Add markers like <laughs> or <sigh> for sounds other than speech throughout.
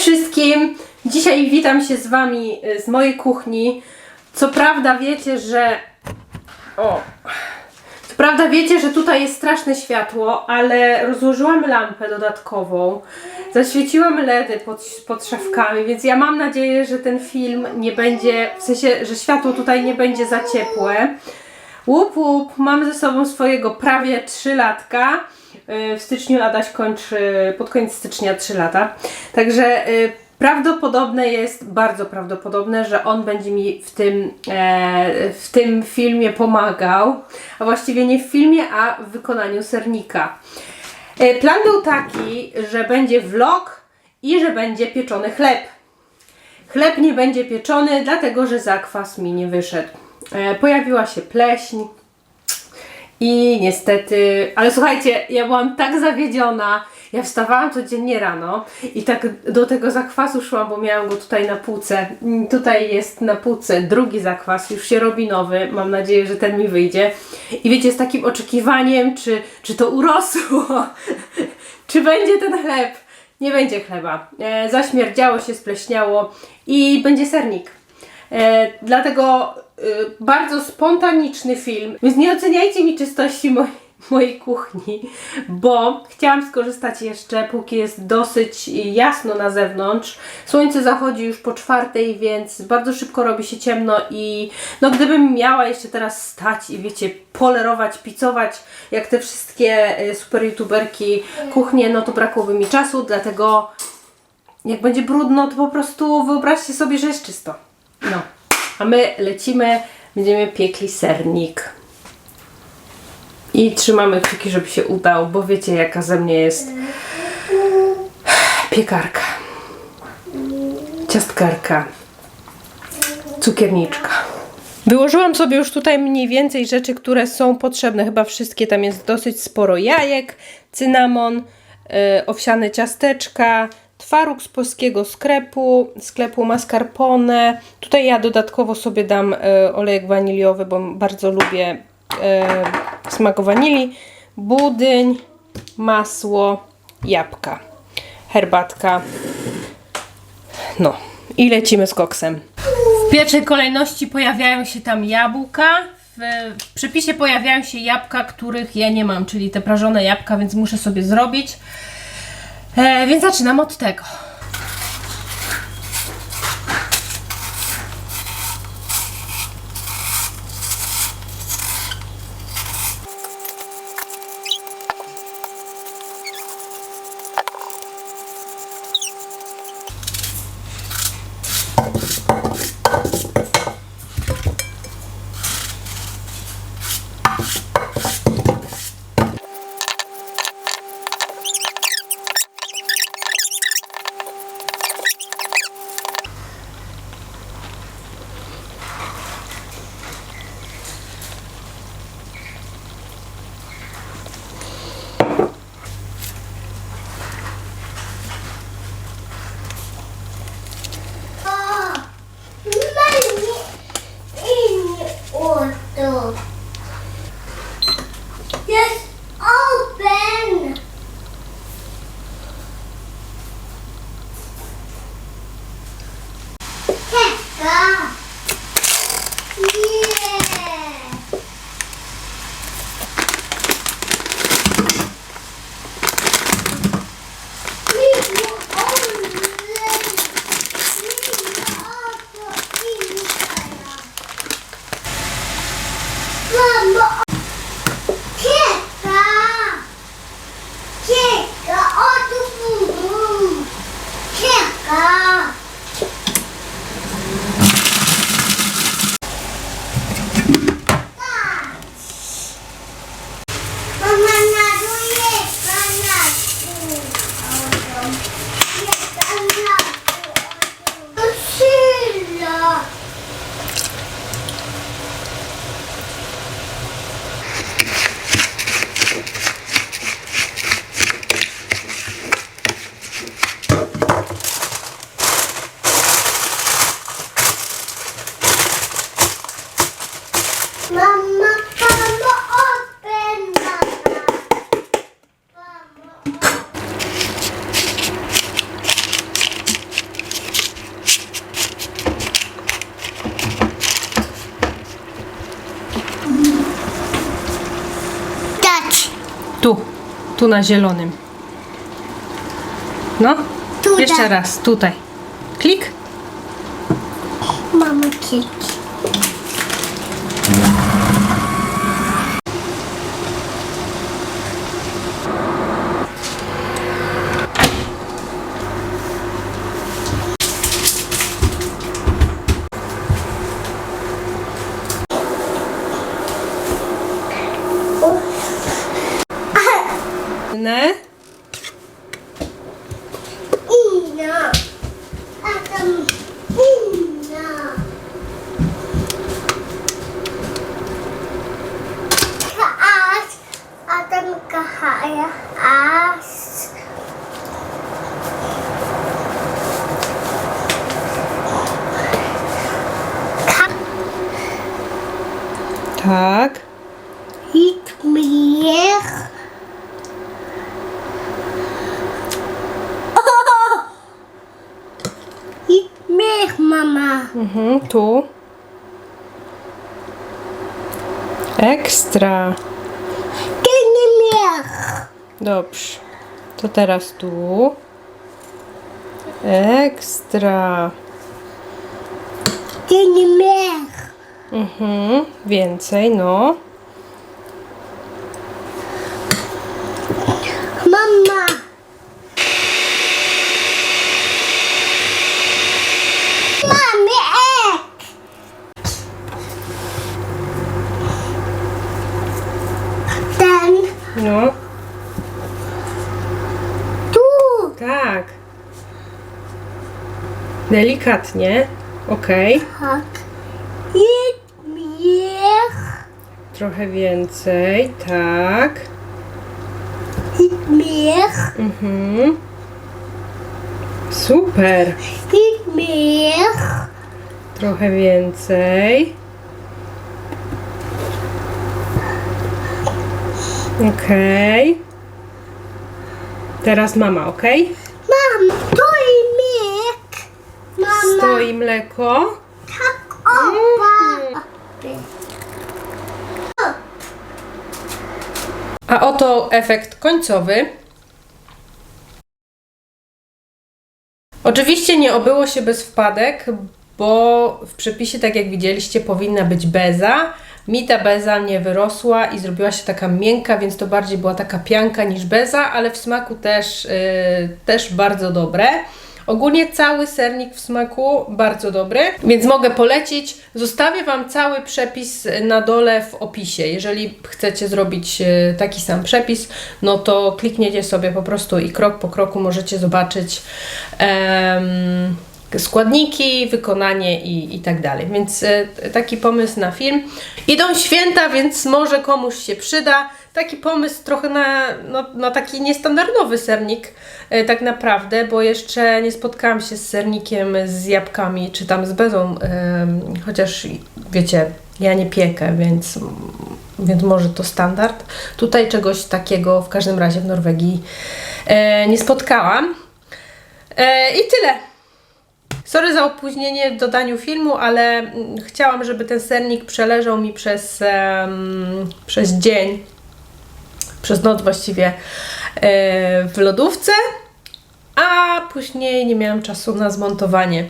wszystkim! Dzisiaj witam się z Wami y, z mojej kuchni. Co prawda wiecie, że... O! Co prawda wiecie, że tutaj jest straszne światło, ale rozłożyłam lampę dodatkową. Zaświeciłam LEDy pod, pod szafkami, więc ja mam nadzieję, że ten film nie będzie, w sensie, że światło tutaj nie będzie za ciepłe. Łup, łup, mam ze sobą swojego prawie 3 latka. Y, W styczniu Adaś kończy, pod koniec stycznia 3 lata. Także y, prawdopodobne jest, bardzo prawdopodobne, że on będzie mi w tym, e, w tym filmie pomagał. A właściwie nie w filmie, a w wykonaniu sernika. E, Plan był taki, że będzie vlog i że będzie pieczony chleb. Chleb nie będzie pieczony, dlatego że zakwas mi nie wyszedł. E, Pojawiła się pleśń i niestety, ale słuchajcie, ja byłam tak zawiedziona. Ja wstawałam codziennie rano i tak do tego zakwasu szłam, bo miałam go tutaj na półce. Mm, Tutaj jest na półce drugi zakwas, już się robi nowy. Mam nadzieję, że ten mi wyjdzie. I wiecie, z takim oczekiwaniem, czy, czy to urosło, <laughs> czy będzie ten chleb. Nie będzie chleba. E, zaśmierdziało się, spleśniało i będzie sernik. E, dlatego e, bardzo spontaniczny film, więc nie oceniajcie mi czystości moj, <laughs> mojej kuchni, bo chciałam skorzystać jeszcze, póki jest dosyć jasno na zewnątrz. Słońce zachodzi już po czwartej, więc bardzo szybko robi się ciemno i no gdybym miała jeszcze teraz stać i wiecie, polerować, picować, jak te wszystkie e, super youtuberki kuchnie, no to brakłoby mi czasu, dlatego jak będzie brudno, to po prostu wyobraźcie sobie, że jest czysto. No. A my lecimy, będziemy piekli sernik. I trzymamy kciuki, żeby się udało, bo wiecie jaka ze mnie jest piekarka, ciastkarka, cukierniczka. Wyłożyłam sobie już tutaj mniej więcej rzeczy, które są potrzebne. Chyba wszystkie. Tam jest dosyć sporo jajek, cynamon, yy, owsiane ciasteczka, twaróg z polskiego sklepu, sklepu mascarpone. Tutaj ja dodatkowo sobie dam yy, olejek waniliowy, bo bardzo lubię yy, smak wanilii. Budyń, masło, jabłka, herbatka. No i lecimy z koksem. W pierwszej kolejności pojawiają się tam jabłka. W przepisie pojawiają się jabłka, których ja nie mam, czyli te prażone jabłka, więc muszę sobie zrobić. E, więc zaczynam od tego. Tá. Tu, tu na zielonym. No, Tutaj. jeszcze raz, tutaj. Klik. Mama klik. Tak. Ik meer. Oh! Ik meer, mama. Mhm, tu. Ekstra. Je meer? Dobrze. To teraz tu. Ekstra. Je meer? Mhm, więcej, no. Mama. Mami, ek. Ten, No, tu. tak. Delikatnie. Okej. Tak. Ik meer. Trochę więcej. Tak. Ik meer. Mhm. Super. Ik meer. Trochę więcej. Okej. Teraz mama, ok? Mam, tu i mek. Mama. Stoi mleko. Tak, opa. A oto efekt końcowy. Oczywiście nie obyło się bez wpadek, bo w przepisie, tak jak widzieliście, powinna być beza. Mi ta beza nie wyrosła i zrobiła się taka miękka, więc to bardziej była taka pianka niż beza, ale w smaku też, yy, też bardzo dobre. Ogólnie cały sernik w smaku bardzo dobry, więc mogę polecić. Zostawię Wam cały przepis na dole w opisie. Jeżeli chcecie zrobić e, taki sam przepis, no to klikniecie sobie po prostu i krok po kroku możecie zobaczyć em, składniki, wykonanie i, i tak dalej. Więc e, taki pomysł na film. Idą święta, więc może komuś się przyda. Taki pomysł trochę na, no, na taki niestandardowy sernik, e, tak naprawdę, bo jeszcze nie spotkałam się z sernikiem z jabłkami, czy tam z bezą, em, chociaż wiecie, ja nie piekę, więc, więc może to standard. Tutaj czegoś takiego w każdym razie w Norwegii e, nie spotkałam. E, I tyle. Sorry za opóźnienie w dodaniu filmu, ale mm, chciałam, żeby ten sernik przeleżał mi przez, em, przez dzień, przez noc właściwie e, w lodówce, a później nie miałam czasu na zmontowanie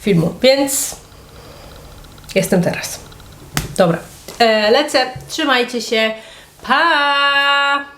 filmu, więc jestem teraz. Dobra, e, lecę, trzymajcie się, pa!